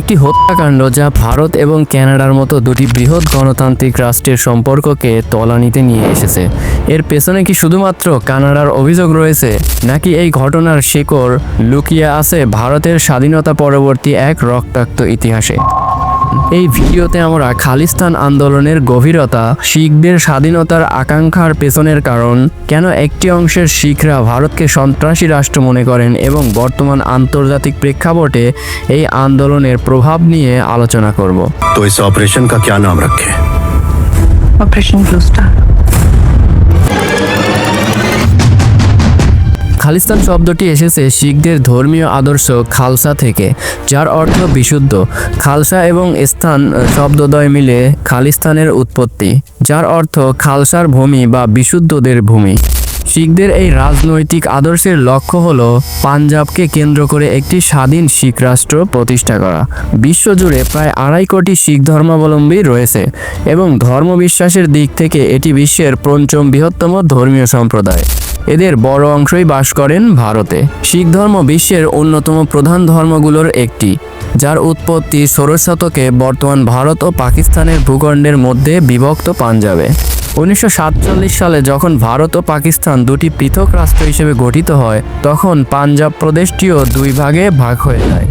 একটি হত্যাকাণ্ড যা ভারত এবং কানাডার মতো দুটি বৃহৎ গণতান্ত্রিক রাষ্ট্রের সম্পর্ককে তলানিতে নিয়ে এসেছে। এর পেছনে কি শুধুমাত্র কানাডার অভিযোগ রয়েছে, নাকি এই ঘটনার শিকড় লুকিয়ে আছে ভারতের স্বাধীনতা পরবর্তী এক রক্তাক্ত ইতিহাসে? এই ভিডিওতে আমরা খালিস্তান আন্দোলনের গভীরতা শিখদের স্বাধীনতার আকাঙ্ক্ষার পেছনের কারণ কেন একটি অংশের শিখরা ভারতকে সন্ত্রাসী রাষ্ট্র মনে করেন এবং বর্তমান আন্তর্জাতিক প্রেক্ষাপটে এই আন্দোলনের প্রভাব নিয়ে আলোচনা করব। তো অপারেশন কা ক্যা নাম রাখে? অপারেশন ব্লু স্টার খালিস্তান শব্দটি এসেছে শিখদের ধর্মীয় আদর্শ খালসা থেকে, যার অর্থ বিশুদ্ধ। খালসা এবং স্থান শব্দদ্বয় মিলে খালিস্তানের উৎপত্তি, যার অর্থ খালসার ভূমি বা বিশুদ্ধদের ভূমি। শিখদের এই রাজনৈতিক আদর্শের লক্ষ্য হল পাঞ্জাবকে কেন্দ্র করে একটি স্বাধীন শিখ রাষ্ট্র প্রতিষ্ঠা করা। বিশ্বজুড়ে প্রায় আড়াই কোটি শিখ ধর্মাবলম্বী রয়েছে এবং ধর্মবিশ্বাসের দিক থেকে এটি বিশ্বের পঞ্চম বৃহত্তম ধর্মীয় সম্প্রদায়। এদের বড় অংশই বাস করেন ভারতে। শিখ ধর্ম বিশ্বের অন্যতম প্রধান ধর্মগুলোর একটি, যার উৎপত্তি ষোড়শ শতকে বর্তমান ভারত ও পাকিস্তানের ভূখণ্ডের মধ্যে বিভক্ত পাঞ্জাবে। উনিশশো সাতচল্লিশ সালে যখন ভারত ও পাকিস্তান দুটি পৃথক রাষ্ট্র হিসেবে গঠিত হয়, তখন পাঞ্জাব প্রদেশটিও দুই ভাগে ভাগ হয়ে যায়।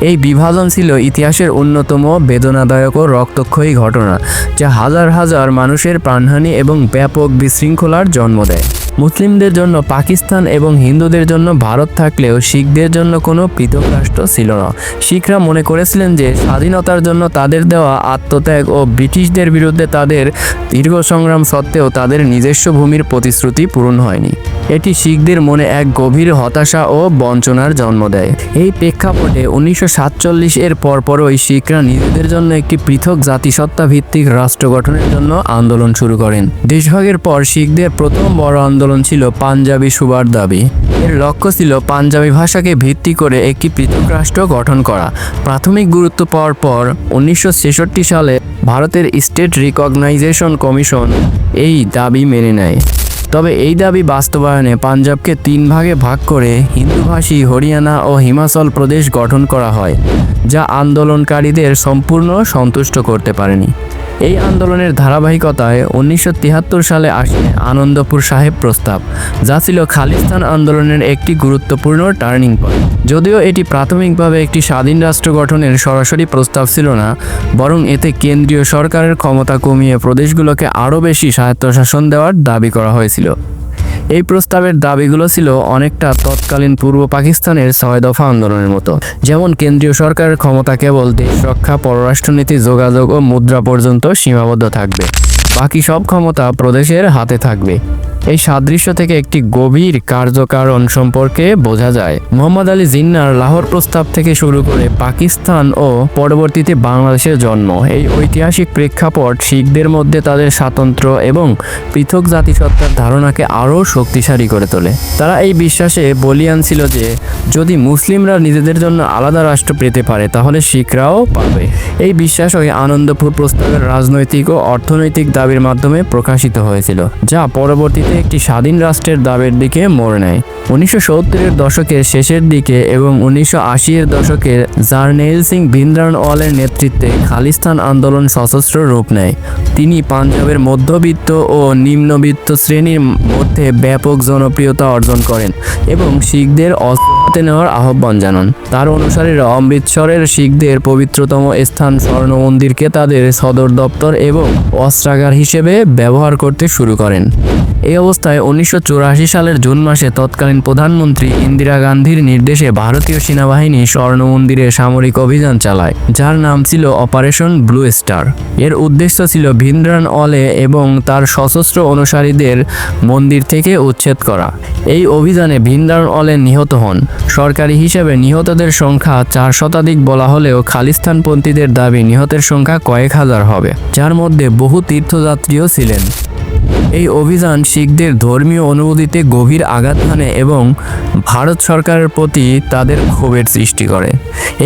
এই বিভাজন ছিল ইতিহাসের অন্যতম বেদনাদায়ক ও রক্তক্ষয়ী ঘটনা, যা হাজার হাজার মানুষের প্রাণহানি এবং ব্যাপক বিশৃঙ্খলার জন্ম দেয়। মুসলিমদের জন্য পাকিস্তান এবং হিন্দুদের জন্য ভারত থাকলেও শিখদের জন্য কোনো পৃথক রাষ্ট্র ছিল না। শিখরা মনে করেছিলেন যে স্বাধীনতার জন্য তাদের দেওয়া আত্মত্যাগ ও ব্রিটিশদের বিরুদ্ধে তাদের দীর্ঘ সংগ্রাম সত্ত্বেও তাদের নিজস্ব ভূমির প্রতিশ্রুতি পূরণ হয়নি। এটি শিখদের মনে এক গভীর হতাশা ও বঞ্চনার জন্ম দেয়। এই প্রেক্ষাপটে উনিশশো সাতচল্লিশ এর পরপরই শিখরা নিজেদের জন্য একটি পৃথক জাতিসত্তা ভিত্তিক রাষ্ট্র গঠনের জন্য আন্দোলন শুরু করেন। দেশভাগের পর শিখদের প্রথম বড় আন্দোলন ছিল পাঞ্জাবি সুবার দাবি। এর লক্ষ্য ছিল পাঞ্জাবি ভাষাকে ভিত্তি করে একটি পৃথক রাষ্ট্র গঠন করা। প্রাথমিক গুরুত্ব পাওয়ার পর উনিশশো ছেষট্টি সালে ভারতের স্টেট রিকগনাইজেশন কমিশন এই দাবি মেনে নেয়। তবে এই দাবি বাস্তবায়নে পাঞ্জাবকে তিন ভাগে ভাগ করে হিন্দুভাষী, হরিয়ানা ও হিমাচল প্রদেশ গঠন করা হয়, যা আন্দোলনকারীদের সম্পূর্ণ সন্তুষ্ট করতে পারেনি। এই আন্দোলনের ধারাবাহিকতায় উনিশশো তিয়াত্তর সালে আসে আনন্দপুর সাহেব প্রস্তাব, যা ছিল খালিস্তান আন্দোলনের একটি গুরুত্বপূর্ণ টার্নিং পয়েন্ট। যদিও এটি প্রাথমিকভাবে একটি স্বাধীন রাষ্ট্র গঠনের সরাসরি প্রস্তাব ছিল না, বরং এতে কেন্দ্রীয় সরকারের ক্ষমতা কমিয়ে প্রদেশগুলোকে আরও বেশি স্বায়ত্তশাসন দেওয়ার দাবি করা হয়েছিল। এই প্রস্তাবের দাবিগুলো ছিল অনেকটা তৎকালীন পূর্ব পাকিস্তানের ছয় দফা আন্দোলনের মতো। যেমন কেন্দ্রীয় সরকারের ক্ষমতা কেবল দেশ রক্ষা, পররাষ্ট্রনীতি, যোগাযোগ ও মুদ্রা পর্যন্ত সীমাবদ্ধ থাকবে। বাকি সব ক্ষমতা প্রদেশের হাতে থাকবে। এই সাদৃশ্য থেকে একটি গভীর কার্যকারণ সম্পর্কে বোঝা যায়। মোহাম্মদ আলী জিন্নার লাহোর প্রস্তাব থেকে শুরু করে পাকিস্তান ও পরবর্তীতে বাংলাদেশের জন্ম। এই ঐতিহাসিক প্রেক্ষাপট শিখদের মধ্যে তাদের স্বাতন্ত্র্য এবং পৃথক জাতিসত্তার ধারণাকে আরও শক্তিশালী করে তোলে। তারা এই বিশ্বাসে বলিয়ান ছিল যে, যদি মুসলিমরা নিজেদের জন্য আলাদা রাষ্ট্র পেতে পারে, তাহলে শিখরাও পাবে এই বিশ্বাস ওই আনন্দপুর প্রস্তাবের রাজনৈতিক ও অর্থনৈতিক দাবির মাধ্যমে প্রকাশিত হয়েছিল, যা পরবর্তীতে একটি স্বাধীন রাষ্ট্রের দাবের দিকে মোড় নেয়। উনিশশো সত্তরের দশকের শেষের দিকে এবং উনিশশো আশির দশকের জার্নেল সিং ভিন্দ্রানওয়ালের নেতৃত্বে খালিস্তান আন্দোলন সশস্ত্র রূপ নেয়। তিনি পাঞ্জাবের মধ্যবিত্ত ও নিম্নবিত্ত শ্রেণির মধ্যে ব্যাপক জনপ্রিয়তা অর্জন করেন এবং শিখদের অস্ত্র নেওয়ার আহ্বান জানান। তার অনুসারীরা অমৃতসরের শিখদের পবিত্রতম স্থান স্বর্ণ মন্দিরকে তাদের সদর দপ্তর এবং অস্ত্রাগার হিসেবে ব্যবহার করতে শুরু করেন। এই অবস্থায় উনিশশো চুরাশি সালের জুন মাসে তৎকালীন প্রধানমন্ত্রী ইন্দিরা গান্ধীর নির্দেশে ভারতীয় সেনাবাহিনী স্বর্ণ মন্দিরে সামরিক অভিযান চালায়, যার নাম ছিল অপারেশন ব্লু স্টার। এর উদ্দেশ্য ছিল ভিন্দ্রান অলে এবং তার সশস্ত্র অনুসারীদের মন্দির থেকে উচ্ছেদ করা। এই অভিযানে ভিন্দ্রান অলে নিহত হন। সরকারি হিসেবে নিহতদের সংখ্যা চার শতাধিক বলা হলেও খালিস্তানপন্থীদের দাবি নিহতের সংখ্যা কয়েক হাজার হবে, যার মধ্যে বহু তীর্থযাত্রীও ছিলেন। এই অভিযান শিখদের ধর্মীয় অনুভূতিতে গভীর আঘাত হানে এবং ভারত সরকারের প্রতি তাদের ক্ষোভের সৃষ্টি করে।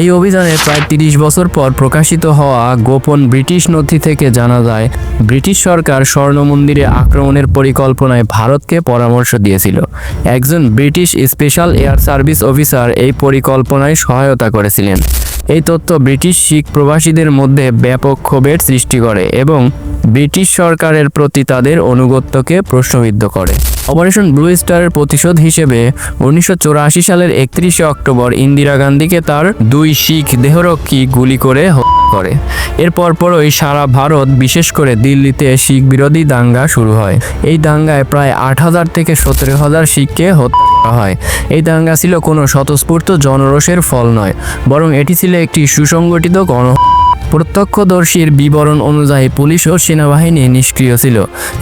এই অভিযানে প্রায় তিরিশ বছর পর প্রকাশিত হওয়া গোপন ব্রিটিশ নথি থেকে জানা যায়, ব্রিটিশ সরকার স্বর্ণ মন্দিরে আক্রমণের পরিকল্পনায় ভারতকে পরামর্শ দিয়েছিল। একজন British special air service officer এই পরিকল্পনায় সহায়তা করেছিলেন। এই তথ্য ব্রিটিশ শিখ প্রবাসীদের মধ্যে ব্যাপক ক্ষোভের সৃষ্টি করে এবং ব্রিটিশ সরকারের প্রতি তাদের অনুগত্যকে প্রশ্নবিদ্ধ করে। অপারেশন ব্লু স্টারের প্রতিশোধ হিসেবে উনিশশো চুরাশি সালের একত্রিশে অক্টোবর ইন্দিরা গান্ধীকে তার দুই শিখ দেহরক্ষী গুলি করে করে। এর পরপরই সারা ভারত, বিশেষ করে দিল্লিতে শিখ বিরোধী দাঙ্গা শুরু হয়। এই দাঙ্গায় প্রায় আট হাজার থেকে সতেরো হাজার শিখকে হত্যা করা হয়। এই দাঙ্গা ছিল কোনো স্বতঃস্ফূর্ত জনরোষের ফল নয়, বরং এটি ছিল একটি সুসংগঠিত গণ প্রত্যক্ষদর্শীর বিবরণ অনুযায়ী পুলিশ ও সেনাবাহিনী নিষ্ক্রিয় ছিল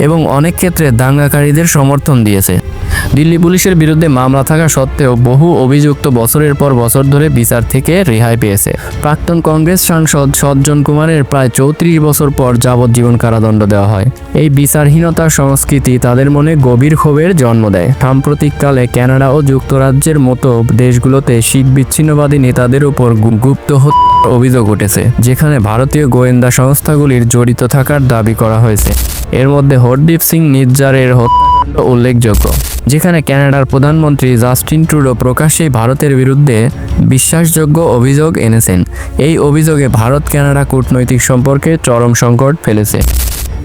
এবং অনেক ক্ষেত্রে দাঙ্গাকারীদের সমর্থন দিয়েছে। দিল্লি পুলিশের বিরুদ্ধে মামলা থাকা সত্ত্বেও বহু অভিযুক্ত বছরের পর বছর ধরে বিচার থেকে রেহাই পেয়েছে। প্রাক্তন কংগ্রেস সাংসদ সজ্জন কুমারের প্রায় চৌত্রিশ বছর পর যাবজ্জীবন কারাদণ্ড দেওয়া হয়। এই বিচারহীনতার সংস্কৃতি তাদের মনে গভীর ক্ষোভের জন্ম দেয়। সাম্প্রতিককালে কানাডা ও যুক্তরাজ্যের মতো দেশগুলোতে শিখ বিচ্ছিন্নবাদী নেতাদের উপর গুপ্ত হত্যার অভিযোগ উঠেছে, যেখানে ভারতীয় গোয়েন্দা সংস্থাগুলির জড়িত থাকার দাবি করা হয়েছে। এর মধ্যে হরদীপ সিং নির্জারের হত্যাকাণ্ড উল্লেখযোগ্য, যেখানে ক্যানাডার প্রধানমন্ত্রী জাস্টিন ট্রুডো প্রকাশ্যেই ভারতের বিরুদ্ধে বিশ্বাসযোগ্য অভিযোগ এনেছেন। এই অভিযোগে ভারত ক্যানাডা কূটনৈতিক সম্পর্কে চরম সংকট ফেলেছে।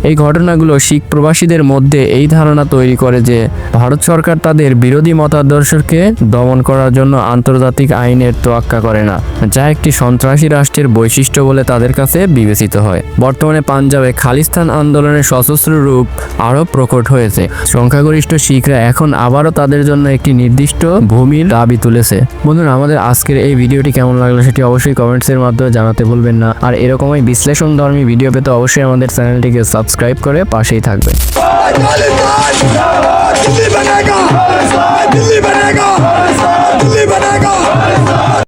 এই ঘটনাগুলো শিখ প্রবাসীদের মধ্যে এই ধারণা তৈরি করে যে ভারত সরকার তাদের বিরোধী মতাদর্শকে দমন করার জন্য আন্তর্জাতিক আইনের তোয়াক্কা করে না, যা একটি সন্ত্রাসী রাষ্ট্রের বৈশিষ্ট্য বলে তাদের কাছে বিবেচিত হয়। বর্তমানে পাঞ্জাবে খালিস্তান আন্দোলনের সশস্ত্র রূপ আরও প্রকট হয়েছে। সংখ্যাগরিষ্ঠ শিখরা এখন আবারও তাদের জন্য একটি নির্দিষ্ট ভূমির দাবি তুলেছে। বন্ধুরা, আমাদের আজকের এই ভিডিওটি কেমন লাগল সেটি অবশ্যই কমেন্টসের মাধ্যমে জানাতে ভুলবেন না। আর এরকমই বিশ্লেষণ ধর্মী ভিডিও পেতে অবশ্যই আমাদের চ্যানেলটিকে সাবস্ক্রাইব করে পাশেই থাকবেন